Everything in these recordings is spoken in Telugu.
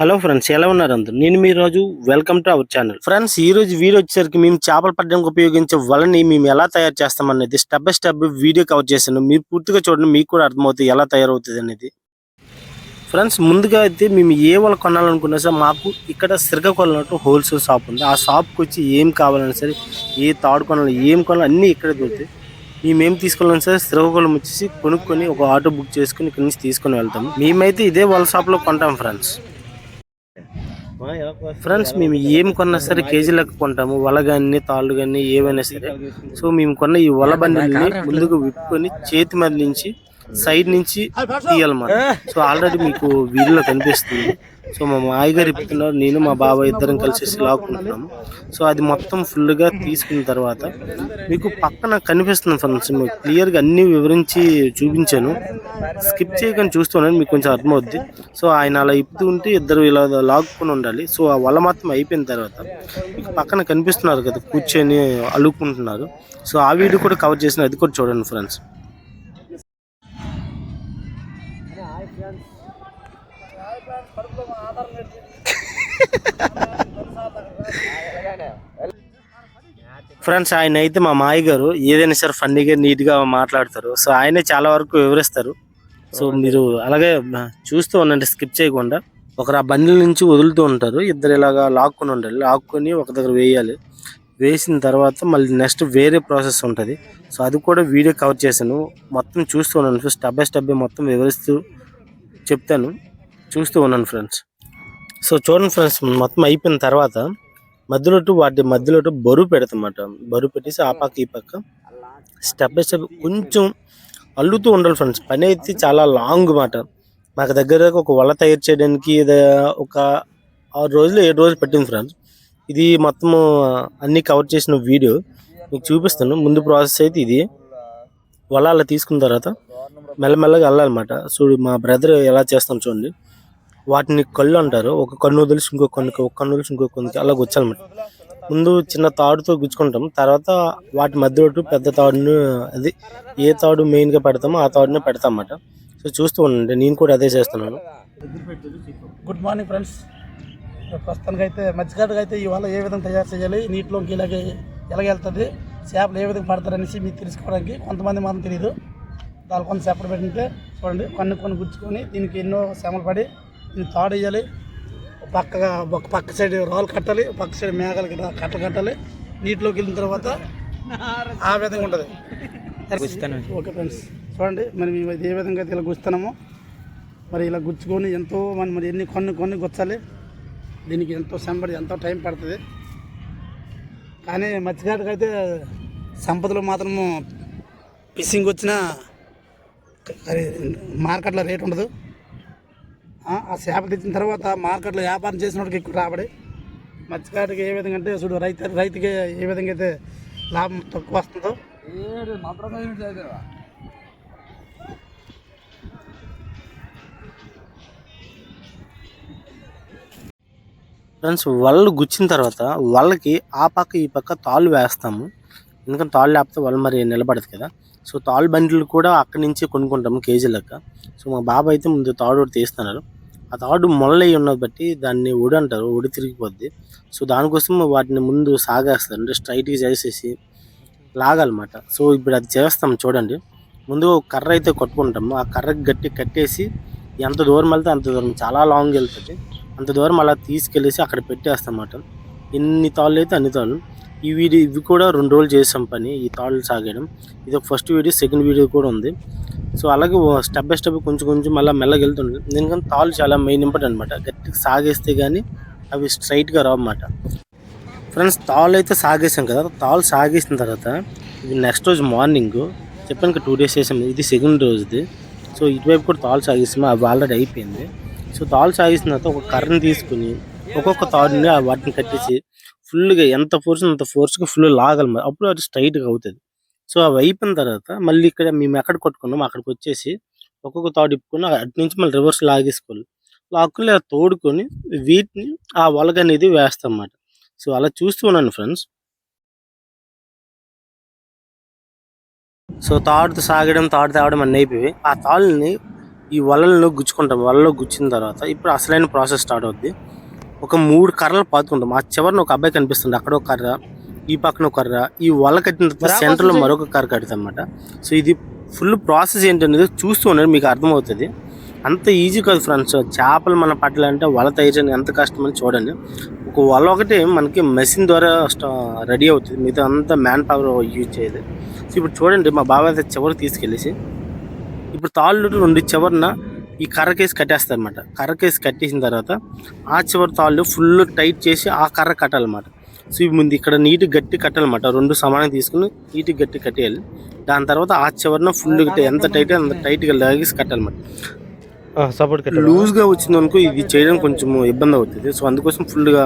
హలో ఫ్రెండ్స్ ఎలా ఉన్నారు అందరు? నేను మీ రోజు welcome to our channel. Friends ఈ రోజు వీడియో వచ్చేసరికి మేము చేపలు పట్టడానికి ఉపయోగించే వలని మేము ఎలా తయారు చేస్తాం అనేది step by step video cover చేశాను. మీరు పూర్తిగా చూడండి మీకు కూడా అర్థమవుతుంది ఎలా తయారవుతుంది అనేది. ఫ్రెండ్స్ ముందుగా అయితే మేము ఏ వల కొనాలనుకున్నా సరే మాకు ఇక్కడ శ్రీకాకుళం హోల్సేల్ షాప్ ఉంది. ఆ షాప్కి వచ్చి ఏం కావాలన్నా సరే ఏ తాడు కొనాలి ఏం కొనాలి అన్నీ ఇక్కడే దొరుకుతాయి. మేము ఏం తీసుకోవాలన్నా సరే శ్రీకాకుళం వచ్చేసి కొనుక్కొని ఒక ఆటో బుక్ చేసుకుని ఇక్కడి నుంచి తీసుకొని వెళ్తాం మేమైతే ఇదే వాళ్ళ షాప్లో కొంటాం ఫ్రెండ్స్. ఫ్రెండ్స్ మేము ఏం కొన్నా సరే కేజీ లెక్క కొంటాము. వల కానీ తాళ్ళు కానీ ఏవైనా సరే. సో మేము కొన్న ఈ వల బండిల్ని ముందుకు విప్పుకొని చేతి మరలించి సైడ్ నుంచి తీయాలన్నమాట సో ఆల్రెడీ మీకు వీడియోలో కనిపిస్తుంది. సో మా మాయ గారు ఇప్పుతున్నారు నేను మా బాబాయ్ ఇద్దరం కలిసి లాక్కుంటున్నాము సో అది మొత్తం ఫుల్గా తీసుకున్న తర్వాత మీకు పక్కన కనిపిస్తుంది ఫ్రెండ్స్ మీకు క్లియర్గా అన్ని వివరించి చూపించాను. స్కిప్ చేయకుండా చూస్తున్నాను మీకు కొంచెం అర్థమవుద్ది. సో ఆయన అలా ఇప్పుతూ ఉంటే ఇద్దరు ఇలా లాక్కుని ఉండాలి. సో ఆ వల మొత్తం అయిపోయిన తర్వాత మీకు పక్కన కనిపిస్తున్నారు కదా కూర్చొని అలుక్కుంటున్నారు. సో ఆ వీడియో కూడా కవర్ చేసిన అది కూడా చూడండి ఫ్రెండ్స్. ఫ్రెండ్స్ ఆయన అయితే మా మాయ గారు. ఏదైనా సరే ఫన్నీగా నీట్గా మాట్లాడతారు. సో ఆయనే చాలా వరకు వివరిస్తారు. సో మీరు అలాగే చూస్తూ ఉండండి స్కిప్ చేయకుండా. ఒకరు ఆ బండిల నుంచి వదులుతూ ఉంటారు. ఇద్దరు ఇలాగా లాక్కుని ఉండాలి. లాక్కొని ఒక దగ్గర వేయాలి. వేసిన తర్వాత మళ్ళీ నెక్స్ట్ వేరే ప్రాసెస్ ఉంటుంది. సో అది కూడా వీడియో కవర్ చేశాను. మొత్తం చూస్తూ ఉన్నాను స్టెప్ బై స్టెప్ మొత్తం వివరిస్తూ చెప్తాను. చూస్తూ ఉన్నాను ఫ్రెండ్స్. సో చూడండి ఫ్రెండ్స్ మొత్తం అయిపోయిన తర్వాత మధ్యలో వాటి మధ్యలో బరువు పెడతామాట బరువు పెట్టేసి ఆ పక్క ఈ పక్క స్టెప్ బై స్టెప్ కొంచెం అల్లుతూ ఉండాలి ఫ్రెండ్స్. పని అయితే చాలా లాంగ్ మాట. మాకు దగ్గర ఒక వల తయారు చేయడానికి ఒక ఆరు రోజులు ఏడు రోజులు పెట్టింది ఫ్రెండ్స్. ఇది మొత్తం అన్ని కవర్ చేసిన వీడియో. మీకు చూపిస్తాను. ముందు ప్రాసెస్ అయితే ఇది. వల అలా తీసుకున్న తర్వాత మెల్లమెల్లగా వెళ్ళాలన్నమాట చూడు మా బ్రదర్ ఎలా చేస్తాం చూడండి. వాటిని కళ్ళు అంటారు. ఒక కన్ను వదిలిసి ఇంకో కన్నుకి ఒక కన్ను వదిలిసి ఇంకో కన్నుకి అలా గుచ్చాలన్నమాట ముందు చిన్న తాడుతో గుచ్చుకుంటాం. తర్వాత వాటి మధ్యలో పెద్ద తాడును అది ఏ తాడు మెయిన్గా పెడతామో ఆ తాడునే పెడతాం అన్నమాట సో చూస్తూ ఉండండి. నేను కూడా అదే చేస్తున్నాను. Good morning friends. ప్రస్తుతానికి అయితే మధ్యకాడికి అయితే ఇవాళ ఏ విధంగా తయారు చేయాలి నీటిలోకి ఇలాగే ఎలాగెళ్తుంది చేపలు ఏ విధంగా పడతారనేసి మీకు తెలుసుకోవడానికి కొంతమంది మాత్రం తెలియదు దాని కొంత చేపలు పెట్టింటే చూడండి. కొన్ని కొన్ని గుచ్చుకొని దీనికి ఎన్నో శ్రమలు పడి దీన్ని తాడు వేయాలి. ఒక పక్కగా ఒక పక్క సైడ్ రాళ్ళు కట్టాలి పక్క సైడ్ మేఘాలు కట్ట కట్ట కట్టాలి. నీటిలోకి వెళ్ళిన తర్వాత ఆ విధంగా ఉంటుంది. ఓకే ఫ్రెండ్స్ చూడండి మరి మేము ఇది ఏ విధంగా అయితే ఇలా గుస్తున్నామో మరి ఇలా గుచ్చుకొని ఎంతో మన మరి ఎన్ని కొన్ని కొన్ని గుచ్చాలి. దీనికి ఎంతో సంపడి ఎంతో టైం పడుతుంది. కానీ మత్స్యకారుడికి అయితే సంపదలో మాత్రము ఫిషింగ్ వచ్చిన మార్కెట్లో రేట్ ఉండదు. ఆ ఆ చేప తెచ్చిన తర్వాత మార్కెట్లో వ్యాపారం చేసిన వాడికి ఎక్కువ రాబడి. మత్స్యకారుడికి ఏ విధంగా అంటే చూడు రైతు రైతుకి ఏ విధంగా అయితే లాభం తక్కువ వస్తుందో. ఫ్రెండ్స్ వలలు గుచ్చిన తర్వాత వాళ్ళకి ఆ పక్క ఈ పక్క తాళ్ళు వేస్తాము. ఎందుకంటే తాళ్ళు లేకపోతే వాళ్ళు మరి నిలబడదు కదా. సో తాళ్ళు బండిలు కూడా అక్కడి నుంచి కొనుక్కుంటాము కేజీ లెక్క సో మా బాబా అయితే ముందు తాడు ఒకటి తీస్తున్నారు ఆ తాడు మొలై ఉన్నది బట్టి దాన్ని ఒడి అంటారు ఒడి తిరిగిపోద్ది. సో దానికోసం వాటిని ముందు సాగేస్తారు అంటే స్ట్రైట్గా చేసేసి లాగాలన్నమాట. సో ఇప్పుడు అది చేస్తాం చూడండి. ముందు కర్ర అయితే కొట్టుకుంటాము. ఆ కర్రకి గట్టి కట్టేసి ఎంత దూరం వెళ్తే అంత దూరం చాలా లాంగ్ వెళ్తుంది. అంత దూరం అలా తీసుకెళ్ళేసి అక్కడ పెట్టేస్తామన్నమాట. ఎన్ని తాళ్ళు అయితే అన్ని తాళ్ళు. ఈ వీడియో ఇవి కూడా రెండు రోజులు చేసాం పని ఈ తాళ్ళు సాగడం ఇది ఒక ఫస్ట్ వీడియో సెకండ్ వీడియో కూడా ఉంది. సో అలాగే స్టెప్ బై స్టెప్ కొంచెం కొంచెం మళ్ళీ మెల్లగా దీనికన్నా తాళ్ళు చాలా మెయిన్ ఇంపార్టెంట్ అనమాట గట్టిగా సాగేస్తే కానీ అవి స్ట్రైట్గా రావన్నమాట ఫ్రెండ్స్ తాళ్ళు అయితే సాగేసాం కదా. తాళ్ళు సాగేసిన తర్వాత ఇది నెక్స్ట్ రోజు మార్నింగ్. చెప్పాను టూ డేస్ చేసాం. ఇది సెకండ్ రోజుది. సో ఇటువైపు కూడా తాళ్ళు సాగేసాము అవి ఆల్రెడీ అయిపోయింది. సో తాళ్ళు సాగేసిన తర్వాత ఒక కర్రని తీసుకుని ఒక్కొక్క తాడుని ఆ వాటిని కట్టేసి ఫుల్గా ఎంత ఫోర్స్ అంత ఫోర్స్గా ఫుల్ లాగాలి అప్పుడు అది స్ట్రైట్గా అవుతుంది. సో అవి అయిపోయిన తర్వాత మళ్ళీ ఇక్కడ మేము ఎక్కడ కొట్టుకున్నాం అక్కడికి వచ్చేసి ఒక్కొక్క తాడు ఇప్పుకొని అటు నుంచి మళ్ళీ రివర్స్ లాగేసుకోవాలి. లాక్కుని ఇలా తోడుకొని వీటిని ఆ వలగ అనేది వేస్తాం అన్నమాట సో అలా చూస్తూ ఉన్నాను ఫ్రెండ్స్. సో తాడుతో సాగడం తాడు తేవడం అన్నీ అయిపోయి ఆ తాళ్ళని ఈ వలలను గుచ్చుకుంటాం. వలలో గుచ్చిన తర్వాత ఇప్పుడు అసలైన ప్రాసెస్ స్టార్ట్ అవుద్ది. ఒక మూడు కర్రలు పాతుకుంటాం. ఆ చివరిని ఒక అబ్బాయి కనిపిస్తుంది అక్కడ ఒక కర్ర. ఈ పక్కన ఒక కర్ర ఈ వల కట్టిన తర్వాత సెంటర్లో మరొక కర్ర కడతాం అనమాట సో ఇది ఫుల్ ప్రాసెస్ ఏంటనేది చూస్తూ ఉండండి మీకు అర్థమవుతుంది. అంత ఈజీ కాదు ఫ్రెండ్స్. చేపలు మన పట్టాలంటే వల తయారు చేయడం ఎంత కష్టమని చూడండి. ఒక వల ఒకటి మనకి మెషిన్ ద్వారా రెడీ అవుతుంది. మిగతా అంతా మ్యాన్ పవర్ యూజ్ చేయదు. సో ఇప్పుడు చూడండి మా బాబాయ్ అయితే చివరికి తీసుకెళ్ళేసి ఇప్పుడు తాళ్ళు రెండు చివరిన ఈ కర్రకేసి అనమాట కర్రకేసి కట్టేసిన తర్వాత ఆ చివరి తాళ్ళు ఫుల్ టైట్ చేసి ఆ కర్ర కట్టాలన్నమాట. సో ఇవి ముందు ఇక్కడ నీటి గట్టి కట్టాలన్నమాట రెండు సమానంగా తీసుకుని నీటి గట్టి కట్టేయాలి. దాని తర్వాత ఆ చివరిన ఫుల్ ఎంత టైట్ అంత టైట్గా లాగేసి కట్టాలన్నమాట. సపోర్ట్ లూజ్గా వచ్చింది అనుకో ఇది చేయడం కొంచెం ఇబ్బంది అవుతుంది. సో అందుకోసం ఫుల్గా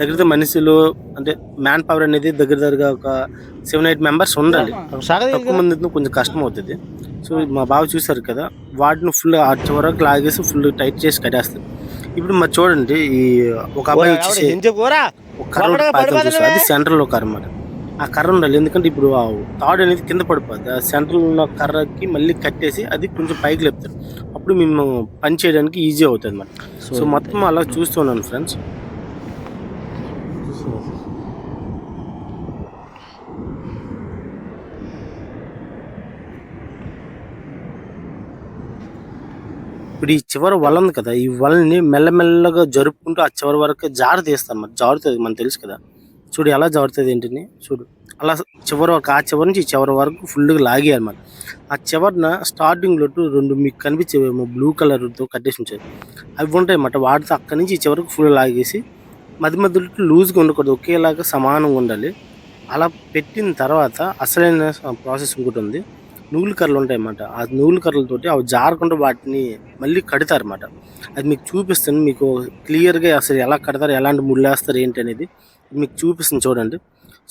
దగ్గర మనుషులు అంటే మ్యాన్ పవర్ అనేది దగ్గర దగ్గరగా ఒక సెవెన్ ఎయిట్ మెంబర్స్ ఉండాలి. తక్కువ మంది కొంచెం కష్టం అవుతుంది. సో మా బావ చూసారు కదా వాటిని ఫుల్ ఆ చివరకు లాగేసి ఫుల్ టైట్ చేసి కట్టేస్తారు. ఇప్పుడు మరి చూడండి ఈ ఒక అబ్బాయి వచ్చేసి కర్ర చూస్తారు అది సెంటర్లో కర్ర అన్నమాట ఆ కర్ర ఉండాలి. ఎందుకంటే ఇప్పుడు ఆ తాడు అనేది కింద పడిపోద్ది. ఆ సెంటర్ ఉన్న కర్రకి మళ్ళీ కట్టేసి అది కొంచెం పైకి లేపుతారు. అప్పుడు మేము పని చేయడానికి ఈజీ అవుతుంది అన్నమాట సో మొత్తం అలా చూస్తున్నాను ఫ్రెండ్స్ ఇప్పుడు ఈ చివరి వల ఉంది కదా ఈ వలని మెల్లమెల్లగా జరుపుకుంటూ ఆ చివరి వరకు జారు తీస్తాం మరి జారుతుంది మనకు తెలుసు కదా. చూడు ఎలా జారుతుంది ఏంటిని చూడు. అలా చివరి వరకు ఆ చివరి నుంచి ఈ చివరి వరకు ఫుల్గా లాగేయాలి ఆ చివరిన స్టార్టింగ్లో రెండు మీకు కనిపించేవేమో బ్లూ కలర్తో కట్టేసి ఉంచారు. అవి ఉంటాయి అన్నమాట వాటితో అక్కడి నుంచి ఈ చివరికి ఫుల్ లాగేసి మధ్య మధ్యలో లూజ్గా ఉండకూడదు ఒకేలాగా సమానంగా ఉండాలి. అలా పెట్టిన తర్వాత అసలైన ప్రాసెస్ ఇంకోటి ఉంది. నూలు కర్రలు ఉంటాయి అన్నమాట ఆ నూలు కర్రలతోటి అవి జారకుండా వాటిని మళ్ళీ కడతారు అన్నమాట అది మీకు చూపిస్తాను. మీకు క్లియర్గా అసలు ఎలా కడతారు ఎలాంటి ముళ్ళు వేస్తారు ఏంటి అనేది మీకు చూపిస్తుంది చూడండి.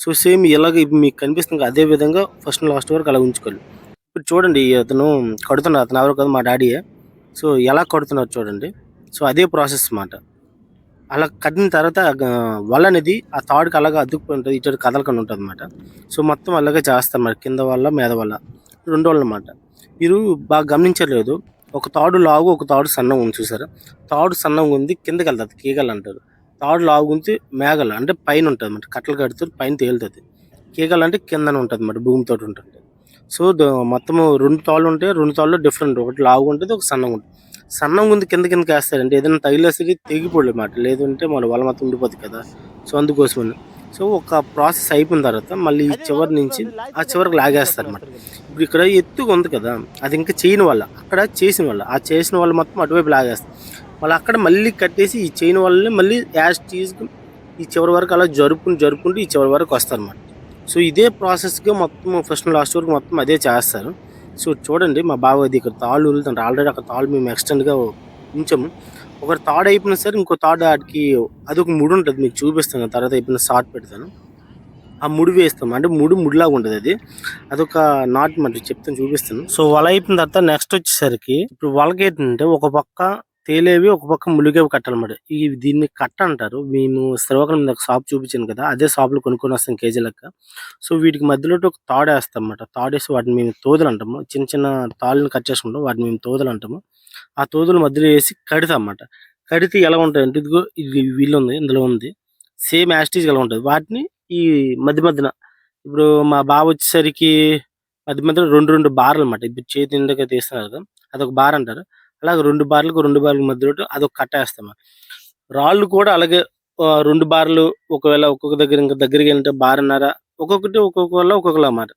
సో సేమ్ ఇలాగ ఇప్పుడు మీకు కనిపిస్తుంది అదే విధంగా ఫస్ట్ లాస్ట్ వరకు అలా ఉంచుకోవాలి ఇప్పుడు చూడండి అతను కడుతున్నారు. అతను ఎవరు కదా మా డాడీయే. సో ఎలా కడుతున్నారు చూడండి. సో అదే ప్రాసెస్ అన్నమాట. అలా కట్టిన తర్వాత వల అనేది ఆ తాడుకి అలాగే అద్దుకుపోయి ఉంటుంది ఇటు కదలకుండా ఉంటుంది అనమాట సో మొత్తం అలాగే చేస్తారు మరి కింద వల్ల మీద వల్ల రెండు వాళ్ళు అనమాట మీరు బాగా గమనించలేదు. ఒక తాడు లాగు ఒక తాడు సన్నగా ఉంది చూసారా? తాడు సన్నంగా ఉంది కిందకి వెళ్తుంది కీగలు అంటారు. తాడు లావు ఉంది మేఘలు అంటే పైన ఉంటుంది అనమాట కట్టలు కడుతూ పైన తేలుతుంది. కీగలు అంటే కిందన ఉంటుంది అనమాట భూమితో ఉంటుంది. సో మొత్తం మొత్తము రెండు తాళ్ళు ఉంటాయి రెండు తాళ్ళు డిఫరెంట్ ఒకటి లావు ఉంటుంది ఒక సన్నగా ఉంటుంది. సన్నంగా ఉంది కింద కిందకి వేస్తారంటే ఏదైనా తగిలేసరికి తెగిపోలేదు మాట లేదంటే మన వల మొత్తం ఉండిపోతుంది కదా. సో అందుకోసమని. సో ఒక ప్రాసెస్ అయిపోయిన తర్వాత మళ్ళీ ఈ చివరి నుంచి ఆ చివరికి లాగేస్తారు అనమాట ఇప్పుడు ఇక్కడ ఎత్తుగా ఉంది కదా అది ఇంకా చేయని వాళ్ళ అక్కడ చేసిన వాళ్ళ ఆ చేసిన వాళ్ళు మొత్తం అటువైపు లాగేస్తారు. వాళ్ళు అక్కడ మళ్ళీ కట్టేసి ఈ చేయని వాళ్ళని మళ్ళీ యాజ్ టీజ్ ఈ చివరి వరకు అలా జరుపుకుని జరుపుకుంటూ ఈ చివరి వరకు వస్తారన్నమాట సో ఇదే ప్రాసెస్గా మొత్తం ఫస్ట్ లాస్ట్ వరకు మొత్తం అదే చేస్తారు. సో చూడండి మా బావ ఇది ఇక్కడ తాళ్ళు వదులుతుంటారు ఆల్రెడీ అక్కడ తాళ్ళు మేము ఎక్స్టెండ్గా ఉంచాము. ఒక థాడ్ అయిపోయినా సరే ఇంకో థాడ్ ఆడికి అది ఒక ముడి ఉంటుంది మీకు చూపిస్తాను. తర్వాత అయిపోయిన షార్ట్ పెడతాను. ఆ ముడి వేస్తాం. అంటే ముడి ముడిలాగా ఉంటుంది అది. అదొక నాట్ మరి చెప్తాను చూపిస్తాను. సో వల అయిపోయిన తర్వాత నెక్స్ట్ వచ్చేసరికి ఇప్పుడు వలకి ఏంటంటే ఒక పక్క తేలేవి ఒక పక్క ములిగేవి కట్టాలన్నమాట. ఈ దీన్ని కట్ట అంటారు. మేము శ్రీకాకుళం మీద ఒక షాప్ చూపించాను కదా అదే షాప్లో కొనుక్కొని వస్తాం కేజీ లెక్క. సో వీటికి మధ్యలో ఒక తాడు వేస్తాం అన్నమాట తాడు వేసి వాటిని మేము తోదులు అంటాము చిన్న చిన్న తాళ్ళని కట్ చేసుకుంటాం. వాటిని మేము తోదులు అంటాము ఆ తోదుల మధ్యలో వేసి కడతాం అన్నమాట కడితే ఎలా ఉంటాయంటే ఇదిగో ఇది వీళ్ళు ఉంది ఇందులో ఉంది. సేమ్ యాస్టీజ్ ఎలా ఉంటుంది. వాటిని ఈ మధ్య మధ్యన ఇప్పుడు మా బావ వచ్చేసరికి మధ్య మధ్యలో రెండు రెండు బార్లు అనమాట ఇప్పుడు చేతి నిండుగా తీస్తున్నారు కదా అదొక బార్ అంటారు. అలాగే రెండు బార్లకు రెండు బార్ల మధ్యలో అదొక కట్ట వేస్తాం రాళ్ళు కూడా అలాగే రెండు బార్లు ఒకవేళ ఒక్కొక్క దగ్గర ఇంకా దగ్గరికి వెళ్ళింటే బారున్నర ఒక్కొక్కటి ఒక్కొక్క వల్ల ఒక్కొక్కలా మాట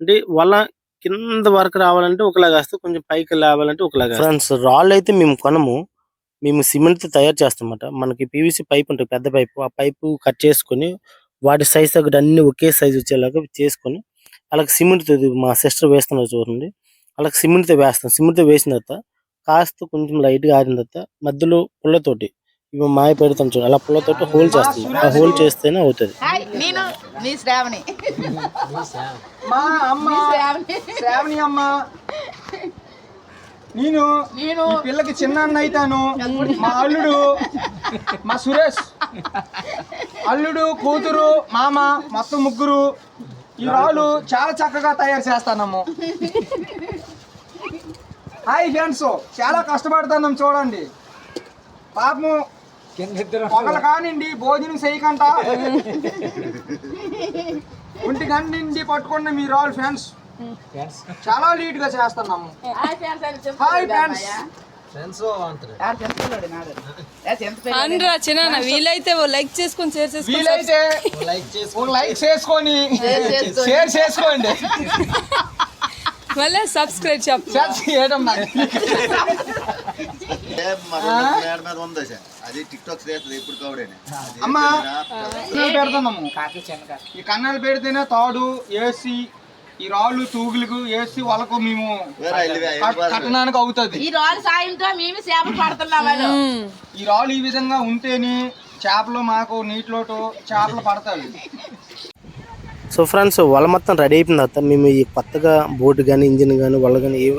అంటే వాళ్ళ కింద వరకు రావాలంటే ఒకలాగా వేస్తే కొంచెం పైకి రావాలంటే ఒకలాగా ఫ్రెండ్స్ రాళ్ళు అయితే మేము కొనము. మేము సిమెంట్తో తయారు చేస్తామన్నమాట. మనకి పీవీసీ పైప్ ఉంటుంది పెద్ద పైపు. ఆ పైపు కట్ చేసుకొని వాటి సైజ్ తగ్గట్టు అన్ని ఒకే సైజ్ వచ్చేలాగా చేసుకొని అలాగే సిమెంట్తో మా సిస్టర్ వేస్తున్నారు చూడండి. అలాగే సిమెంట్తో వేస్తాం. సిమెంట్తో వేసిన తర్వాత కాస్త కొంచెం లైట్గా ఆరిన తర్వాత మధ్యలో పుల్లతోటి ఇవి మాయ పెడతాం చూడండి అలా పుల్లతోటి హోల్ చేస్తాం ఆ హోల్ చేస్తేనే అవుతుంది. నేను మీ శ్రావణి. మా అమ్మ శ్రావణి. శ్రావణి అమ్మ. నేను నేను. పిల్లకి చిన్న అన్న అవుతాను మా అల్లుడు మా సురేష్. అల్లుడు కూతురు మామ మొత్తం ముగ్గురు. ఈ రాళ్ళు చాలా చక్కగా తయారు చేస్తానమ్ము. హాయ్ ఫ్రెండ్స్ చాలా కష్టపడుతున్నాం చూడండి. పాపము పొగలు కానిండి భోజనం చేయకంట. ఒంటి గంట నుండి పట్టుకున్న మీ రాల్ ఫ్రెండ్స్. చాలా నీట్గా చేస్తున్నాము హాయ్ ఫ్రెండ్స్. వీలైతే లైక్ చేసుకొని షేర్ చేసుకొని వీలైతే ఒక లైక్ చేసుకొని. షేర్ చేసుకోండి. మళ్ళీ సబ్స్క్రైబ్ అది టిక్ టాక్ చేస్తుంది ఇప్పుడు కవడేనే అమ్మా. పెడుతున్నాము ఈ కన్నాలు పెడితేనే తాడు ఏసి ఈ రాళ్ళు తూగులకు ఏసి వాళ్ళకు మేము కట్టడానికి అవుతుంది. ఈ రోజు సాయంతో మేము చేపలు పడుతున్నాం వాళ్ళు. ఈ రాళ్ళు ఈ విధంగా ఉంటేనే చేపలు మాకు నీటిలోటు చేపలు పడతాయి. సో ఫ్రెండ్స్ వల మొత్తం రెడీ అయిపోయిన తర్వాత మేము ఈ కొత్తగా బోట్ కానీ ఇంజిన్ కానీ వల్ల కానీ ఏ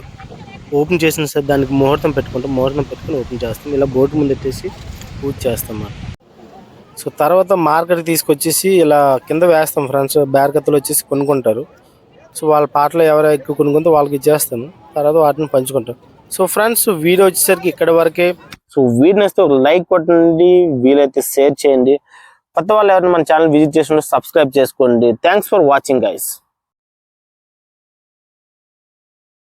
ఓపెన్ చేసిన సార్ దానికి ముహూర్తం పెట్టుకుంటాం. ముహూర్తం పెట్టుకుని ఓపెన్ చేస్తాం. ఇలా బోట్ ముందు పెట్టేసి పూజ చేస్తాం అన్నమాట. సో తర్వాత మార్కెట్ తీసుకొచ్చేసి ఇలా కింద వేస్తాం ఫ్రెండ్స్ బేరకత్తలు వచ్చేసి కొనుక్కుంటారు. సో వాళ్ళ పాటలు ఎవరు ఎక్కువ కొనుక్కుంటే వాళ్ళకి ఇచ్చేస్తాను తర్వాత వాటిని పంచుకుంటాం. సో ఫ్రెండ్స్ వీడియో వచ్చేసరికి ఇక్కడ వరకే. సో వీడియో నచ్చితే ఒక లైక్ కొట్టండి వీలైతే షేర్ చేయండి. కొత్త వాళ్ళు ఎవరైనా మన ఛానల్ విజిట్ చేసి సబ్స్క్రైబ్ చేసుకోండి. Thanks for watching guys